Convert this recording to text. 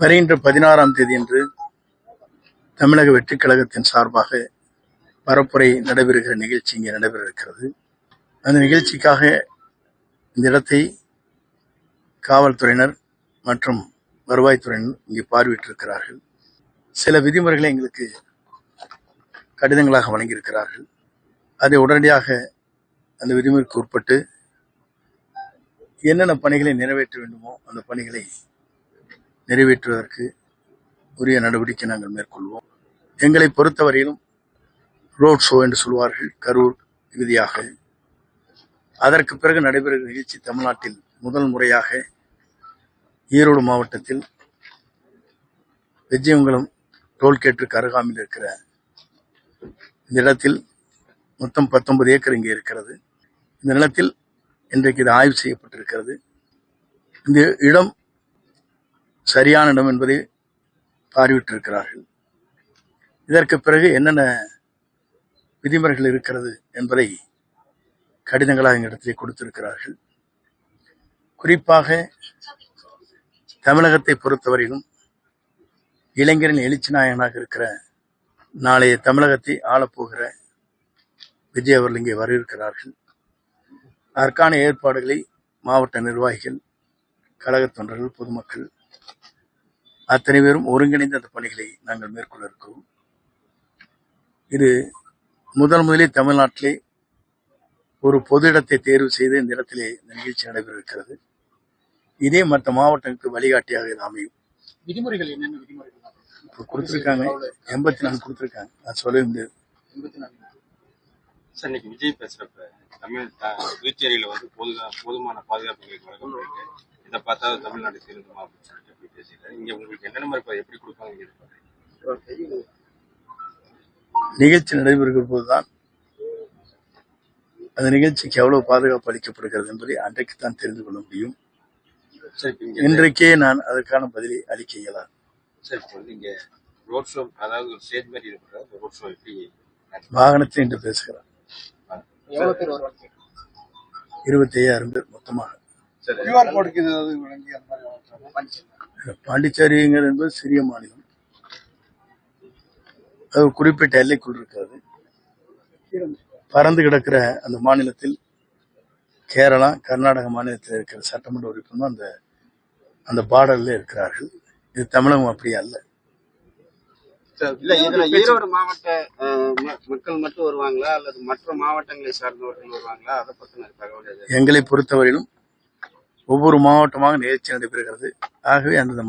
வருகின்ற பதினாறாம் தேதியன்று தமிழக வெற்றிக் கழகத்தின் சார்பாக பரப்புரை நடைபெறுகிற நிகழ்ச்சி இங்கே நடைபெற இருக்கிறது அந்த நிகழ்ச்சிக்காக இந்த இடத்தை காவல்துறையினர் மற்றும் வருவாய்த்துறையினர் இங்கே பார்வையிட்டிருக்கிறார்கள். சில விதிமுறைகளை எங்களுக்கு கடிதங்களாக வழங்கியிருக்கிறார்கள். அதை உடனடியாக அந்த விதிமுறைக்கு உட்பட்டு என்னென்ன பணிகளை நிறைவேற்ற வேண்டுமோ அந்த பணிகளை நிறைவேற்றுவதற்கு உரிய நடவடிக்கை நாங்கள் மேற்கொள்வோம். எங்களை பொறுத்தவரையிலும் ரோட் ஷோ என்று சொல்வார்கள் கரூர் இறுதியாக அதற்கு பிறகு நடைபெறுகிற நிகழ்ச்சி தமிழ்நாட்டில் முதல் முறையாக ஈரோடு மாவட்டத்தில் வெஜ்ஜியங்குளம் டோல்கேட்டிற்கு அருகாமையில் இருக்கிற இந்த இடத்தில் மொத்தம் பத்தொன்பது ஏக்கர் இங்கே இருக்கிறது. இந்த நிலத்தில் இன்றைக்கு இது ஆய்வு செய்யப்பட்டிருக்கிறது. இந்த இடம் சரியான இடம் என்பதை பார்வையிட்டிருக்கிறார்கள். இதற்கு பிறகு என்னென்ன விதிமுறைகள் இருக்கிறது என்பதை கடிதங்களாக எங்களிடத்திலே கொடுத்திருக்கிறார்கள். குறிப்பாக தமிழகத்தை பொறுத்தவரையிலும் இளைஞரின் எழுச்சி நாயகனாக இருக்கிற நாளைய தமிழகத்தை ஆளப்போகிற விஜய் அவர்கள் இங்கே வரவிருக்கிறார்கள். அதற்கான ஏற்பாடுகளை மாவட்ட நிர்வாகிகள் கழக தொண்டர்கள் பொதுமக்கள் அத்தனை பேரும் ஒருங்கிணைந்த அந்த பணிகளை நாங்கள் மேற்கொள்ள இருக்கிறோம். இது முதல் முதலே தமிழ்நாட்டிலே ஒரு பொது இடத்தை தேர்வு செய்து இந்த இடத்திலே இந்த நிகழ்ச்சி நடைபெற இருக்கிறது இதே மற்ற மாவட்டங்களுக்கு வழிகாட்டியாக இது அமையும். விதிமுறைகள் என்னென்ன விதிமுறைகள்? இப்போ கொடுத்துருக்காங்க. எண்பத்தி நாலு கொடுத்துருக்காங்க. அது சொல்ல முடியாது சார் இன்னைக்கு விஜய் பேசுறப்ப தமிழ் புதுச்சேரியில வந்து போது போதுமான பாதுகாப்பு இதை பார்த்தா தமிழ்நாடு திருந்துமா அப்படின்னு சொல்லிட்டு எப்படி பேசியிருக்காரு இங்க உங்களுக்கு என்னென்ன மாதிரி இப்ப எப்படி கொடுப்பாங்க எதிர்பார்க்கறீங்க? நிகழ்ச்சி நடைபெறுகிற போதுதான் அந்த நிகழ்ச்சிக்கு எவ்வளவு பாதுகாப்பு அளிக்கப்படுகிறது என்பதை அன்றைக்கு தான் தெரிந்து கொள்ள முடியும். இன்றைக்கே நான் அதற்கான பதிலை அளிக்க இயலாது ரோட் ஷோ அதாவது ஒரு ஸ்டேஜ் மாதிரி இருக்கிற ரோட் ஷோ எப்படி வாகனத்தில் என்று பேசுகிறார். இருபத்தி ஐயாயிரம் பேர் மொத்தமாக. கியூஆர் கோடுக்கு இது. பாண்டிச்சேரிங்கிறது என்பது சிறிய மாநிலம். அது குறிப்பிட்ட எல்லைக்குள் இருக்காது. பறந்து கிடக்கிற அந்த மாநிலத்தில் கேரளா கர்நாடக மாநிலத்தில் இருக்கிற சட்டமன்ற உறுப்பினர் அந்த அந்த பார்டர்ல இருக்கிறார்கள். இது தமிழகம் அப்படி அல்ல. இல்ல இதுல ஈரோடு மாவட்ட மக்கள் மட்டும் வருவாங்களா? அல்லது மற்ற மாவட்டங்களை சார்ந்தவர்கள் வருவாங்களா? அதை பத்தின தகவல்? எங்களை பொறுத்தவரையிலும் ஒவ்வொரு மாவட்டமாக நிகழ்ச்சி நடைபெறுகிறது ஆகவே அந்த